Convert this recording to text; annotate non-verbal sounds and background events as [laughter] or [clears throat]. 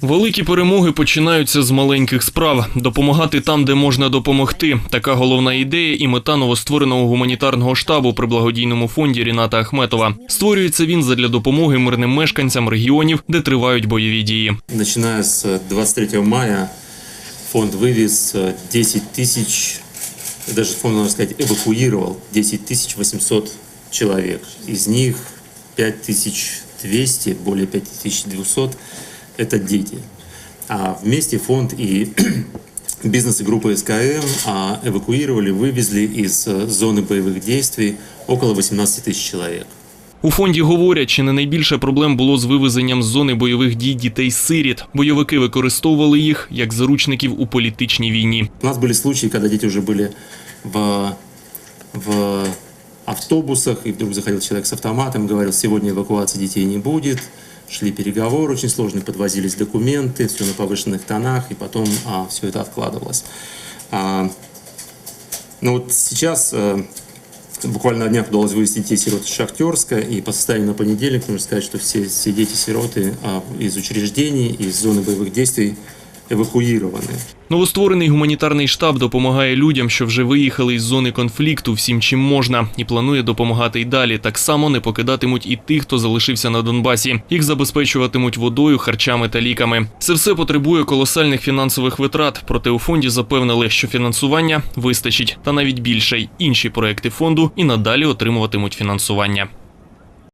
Великі перемоги починаються з маленьких справ. Допомагати там, де можна допомогти. Така головна ідея і мета новоствореного гуманітарного штабу при благодійному фонді Ріната Ахметова. Створюється він задля допомоги мирним мешканцям регіонів, де тривають бойові дії. Начиная с 23 мая фонд вывез э, 10 тысяч, даже фонд, можно сказать, эвакуировал 10 тысяч 800 человек. Из них 5200, более 5200 – это дети. А вместе фонд и [clears throat] бизнес и группа СКМ а, эвакуировали, вывезли из э, зоны боевых действий около 18 тысяч человек. У фонді говорять, чи не найбільше проблем було з вивезенням з зони бойових дій дітей-сиріт. Бойовики використовували їх як заручників у політичній війні. У нас были случаи, когда дети уже были в, в автобусах, и вдруг заходил человек с автоматом, говорил, сегодня эвакуации детей не будет. Шли переговоры очень сложные, подвозились документы, все на повышенных тонах, и потом а, все это откладывалось. А, ну вот сейчас э, буквально на днях удалось вывести детей сирот из Шахтерска, и по состоянию на понедельник нужно сказать, что все, все дети-сироты а, из учреждений, из зоны боевых действий эвакуированы. Новостворений гуманітарний штаб допомагає людям, що вже виїхали із зони конфлікту всім, чим можна, і планує допомагати й далі. Так само не покидатимуть і тих, хто залишився на Донбасі. Їх забезпечуватимуть водою, харчами та ліками. Це все потребує колосальних фінансових витрат. Проте у фонді запевнили, що фінансування вистачить, та навіть більше й інші проекти фонду і надалі отримуватимуть фінансування.